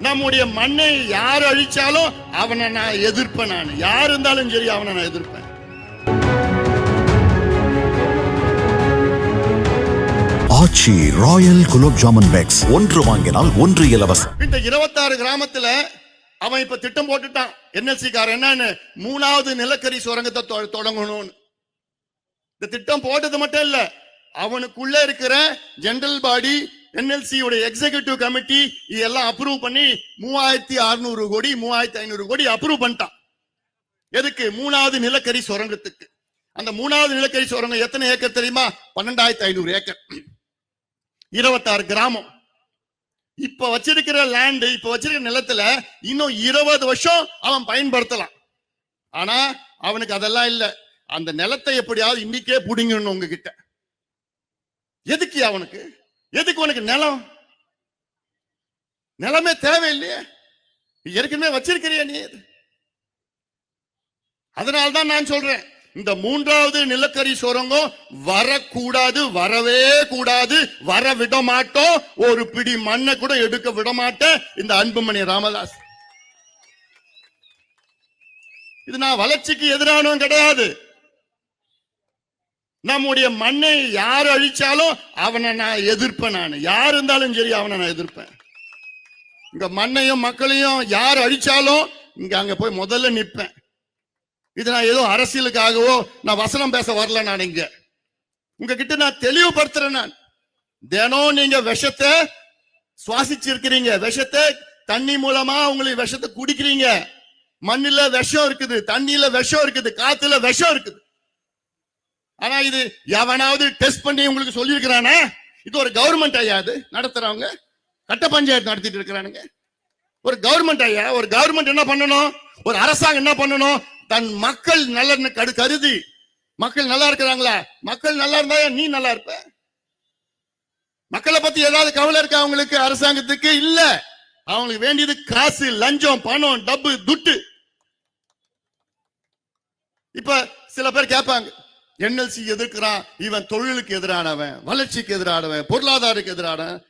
நம்முடைய மண்ணை யார் அழிச்சாலும் அவனை நான் எதிர்ப்பேன் நான். யார் இருந்தாலும் சரி அவனை நான் எதிர்ப்பேன். Aachi royal gulab jamun packs. ஒன்று வாங்கினால் ஒன்று இலவசம். இந்த இருபத்தாறு கிராமத்துல அவன் இப்ப திட்டம் போட்டுட்டான். என்எல்சி காரன் என்னன்னு மூணாவது நிலக்கரி சுரங்கத்தை தொடங்கணும்னு. இந்த திட்டம் போட்டது மட்டும் இல்ல அவனுக்குள்ள இருக்கிற ஜெனரல் பாடி என்எல்சி உடைய எக்ஸிகியூட்டிவ் கமிட்டி இதெல்லாம் அப்ரூவ் பண்ணி மூவாயிரத்தி அறுநூறு கோடி மூவாயிரத்தி ஐநூறு கோடி அப்ரூவ் பண்ணிட்டான். எதுக்கு? மூணாவது நிலக்கரி சுரங்கத்துக்கு. அந்த மூணாவது நிலக்கரி சுரங்கம் எத்தனை ஏக்கர் தெரியுமா? பன்னெண்டாயிரத்தி ஐநூறு ஏக்கர். இருபத்தாறு கிராமம். இப்ப வச்சிருக்கிற லேண்டு இப்ப வச்சிருக்கிற நிலத்துல இன்னும் இருபது வருஷம் அவன் பயன்படுத்தலாம். ஆனா அவனுக்கு அதெல்லாம் இல்ல. அந்த நிலத்தை எப்படியாவது இன்னைக்கே பிடிங்கணும் உங்ககிட்ட. எதுக்கு அவனுக்கு? எதுக்கு உனக்கு நிலம்? நிலமே தேவையில்லையே. நீ ஏற்கனவே வச்சிருக்கிறியா நீ. அதனால்தான் நான் சொல்றேன் இந்த மூன்றாவது நிலக்கரி சுரங்கம் வரக்கூடாது வரவே கூடாது வர விட மாட்டோம் ஒரு பிடி மண்ணை கூட எடுக்க விட மாட்டேன் இந்த அன்புமணி ராமதாஸ். இது நான் வளர்ச்சிக்கு எதிரானவன் கிடையாது. நம்முடைய மண்ணை யார் அழிச்சாலும் அவனை நான் எதிர்ப்பேன் நான். யார் இருந்தாலும் சரி அவனை நான் எதிர்ப்பேன். இங்க மண்ணையும் மக்களையும் யார் அழிச்சாலும் இங்க அங்க போய் முதல்ல நிற்பேன் இது நான் ஏதோ அரசியலுக்காகவோ நான் வசனம் பேச வரல நான் இங்க. உங்ககிட்ட நான் தெளிவுபடுத்துறேன் நான். தினம் நீங்க விஷத்தை சுவாசிச்சிருக்கிறீங்க. விஷத்தை தண்ணி மூலமா உங்களுக்கு விஷத்தை குடிக்கிறீங்க. மண்ணில விஷம் இருக்குது தண்ணியில விஷம் இருக்குது காத்துல விஷம் இருக்குது. ஆனா இது எவனாவது டெஸ்ட் பண்ணி உங்களுக்கு சொல்லியிருக்கிறானா? இது ஒரு கவர்மெண்ட் ஐயா அது? நடத்துறவங்க? கட்ட பஞ்சாயத்து நடத்திட்டு இருக்கிறானுங்க. ஒரு கவர்மெண்ட் ஐயா ஒரு கவர்மெண்ட் என்ன பண்ணணும்? ஒரு அரசாங்கம் என்ன பண்ணணும்? தன் மக்கள் நல்ல கரு கருதி. மக்கள் நல்லா இருக்கிறாங்களா? மக்கள் நல்லா இருந்தா நீ நல்லா இருப்ப? மக்களை பத்தி ஏதாவது கவலை இருக்கா அவங்களுக்கு அரசாங்கத்துக்கு இல்ல. அவங்களுக்கு வேண்டியது காசு லஞ்சம் பணம் டப்பு துட்டு. இப்ப சில பேர் கேட்பாங்க என்எல்சி எதிர்க்கிறான் இவன் தொழிலுக்கு எதிரானவன் வளர்ச்சிக்கு எதிரானவன் பொருளாதாரத்துக்கு எதிரானவன்.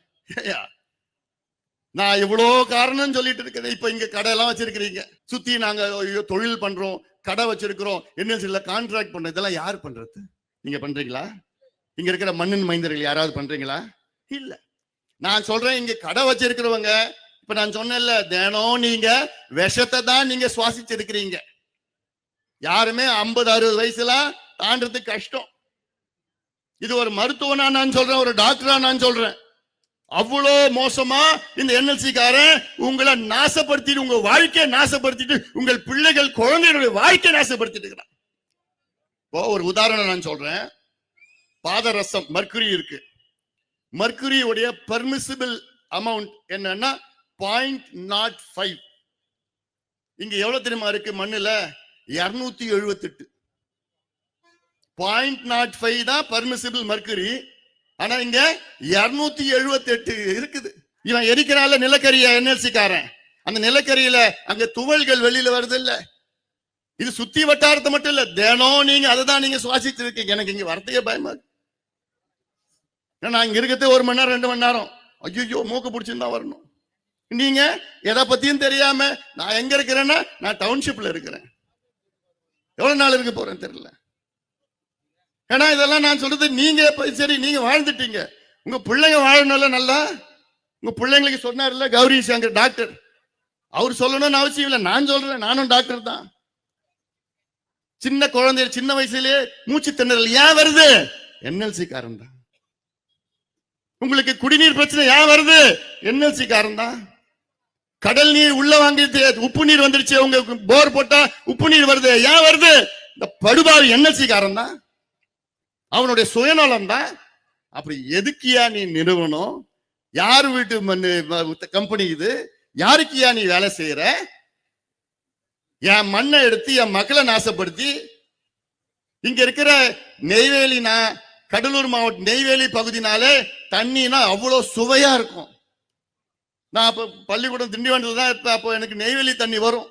நான் இவ்வளோ காரணம் சொல்லிட்டு இருக்கிறேன். இப்போ இங்க கடையெல்லாம் வச்சிருக்கிறீங்க. சுத்தி நாங்க ஐயோ, தொழில் பண்றோம் கடை வச்சிருக்கிறோம் என்எல்சியில் கான்ட்ராக்ட் பண்றது இதெல்லாம் யார் பண்றது? நீங்க பண்றீங்களா? இங்க இருக்கிற மண்ணின் மைந்தர்கள் யாராவது பண்றீங்களா? இல்ல. நான் சொல்றேன் இங்க கடை வச்சிருக்கிறவங்க இப்ப நான் சொன்னேன்ல தினம் நீங்க விஷத்தை தான் நீங்க சுவாசிச்சிருக்கிறீங்க. யாருமே ஐம்பது அறுபது வயசுல தாண்டது கஷ்டம். இது ஒரு மருத்துவனா நான் சொல்றேன் ஒரு டாக்டரா நான் சொல்றேன். அவ்வளோ மோசமா இந்த என்எல்சி காரன் உங்களை நாசப்படுத்திட்டு உங்க வாழ்க்கையை நாசப்படுத்திட்டு உங்கள் பிள்ளைகள் குழந்தைகளுடைய வாழ்க்கையை நாசப்படுத்திட்டு இருக்கிறான். இப்போ ஒரு உதாரணம் நான் சொல்றேன். பாதரசம் மர்க்குரி இருக்கு. மர்க்குரியுடைய பர்மிசிபிள் அமௌண்ட் என்னன்னா பாயிண்ட் நாட் ஃபைவ் இங்க எவ்வளவு தெரியுமா இருக்கு? மண்ணுல இருநூத்தி எழுபத்தெட்டு. பாயிண்ட் நாட் ஃபைவ் தான் பர்மிசிபிள் மர்க்கரி ஆனா இங்க இருநூத்தி எழுபத்தெட்டு இருக்குது. இவன் எரிக்கிறான்ல நிலக்கரிய என்எல்சி காரன் அந்த நிலக்கரியில அங்க துவள்கள் வெளியில வருது இல்ல இது சுத்தி வட்டாரத்தை மட்டும் இல்ல தினம் நீங்க அதை தான் நீங்க சுவாசிச்சு இருக்கீங்க. எனக்கு இங்க வரத்தையே பயமா ஏன்னா நான் இங்க இருக்கிறது ஒரு மணி நேரம் ரெண்டு மணி நேரம். ஐயோ மூக்கு பிடிச்சிருந்தா வரணும். நீங்க எதை பத்தியும் தெரியாம நான் எங்க இருக்கிறேன்னா நான் டவுன்ஷிப்ல இருக்கிறேன். எவ்வளவு நாள் இருக்க போறேன்னு தெரியல. ஏன்னா இதெல்லாம் நான் சொல்றது நீங்க சரி நீங்க வாழ்ந்துட்டீங்க. உங்க பிள்ளைங்க வாழணும்ல நல்லா? உங்க பிள்ளைங்களுக்கு சொன்னார்ல கௌரி சங்கர் டாக்டர். அவர் சொல்லணும்னு அவசியம் இல்லை. நான் சொல்றேன். நானும் டாக்டர் தான். சின்ன குழந்தை சின்ன வயசுலயே மூச்சு திணறல் ஏன் வருது? என்எல்சி காரன் தான். உங்களுக்கு குடிநீர் பிரச்சனை ஏன் வருது? என்எல்சி காரன் தான். கடல் நீர் உள்ள வாங்கிட்டு உப்பு நீர் வந்துருச்சு. உங்க போர் போட்டா உப்பு நீர் வருது. ஏன் வருது? இந்த படுபாவி என்எல்சி காரன் தான். அவனுடைய சுயநலம் தான் அப்படி எதுக்கியா நீ நிறுவனம்? யார் வீட்டு கம்பெனி இது? யாருக்கியா நீ வேலை செய்யற என் மண்ணை எடுத்து என் மக்களை நாசப்படுத்தி இங்க இருக்கிற நெய்வேலினா கடலூர் மாவட்டம் நெய்வேலி பகுதினாலே தண்ணினா அவ்வளோ சுவையா இருக்கும். நான் அப்போ பள்ளிக்கூடம் திண்டிவனத்தில் தான் இருப்பேன். அப்போ எனக்கு நெய்வேலி தண்ணி வரும்.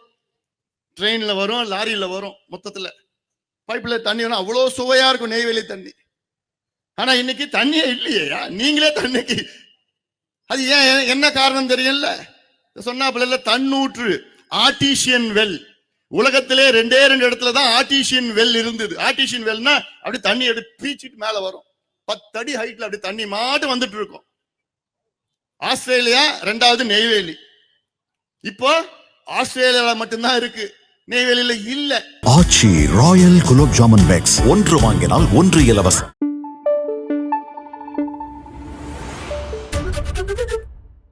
ட்ரெயினில் வரும் லாரியில் வரும் மொத்தத்தில். பைப்பில் தண்ணி வேணும் அவ்வளோ சுவையாக இருக்கும் நெய்வேலி தண்ணி. ஆனால் இன்னைக்கு தண்ணியே இல்லையா நீங்களே தண்ணிக்கு. அது ஏன் என்ன காரணம் தெரியல? சொன்னாப்புல தன்னூற்று ஆர்டிஷியன் வெல் உலகத்திலே ரெண்டே ரெண்டு இடத்துல தான் ஆர்டிஷியன் வெல் இருந்தது. ஆர்டிஷியன் வெல்னா அப்படி தண்ணி எடுத்து பீச்சிட்டு மேல வரும். பத்தடி ஹைட்ல அப்படி தண்ணி மாட்டு வந்துட்டு இருக்கும். ஆஸ்திரேலியா ரெண்டாவது நெய்வேலி. இப்போ ஆஸ்திரேலியாவில் மட்டும்தான் இருக்கு. நெய்வேலியில இல்ல. ஆச்சி ராயல் குலோப் ஜாமுன் பேக்ஸ் ஒன்று வாங்கினால் ஒன்று இலவசம்.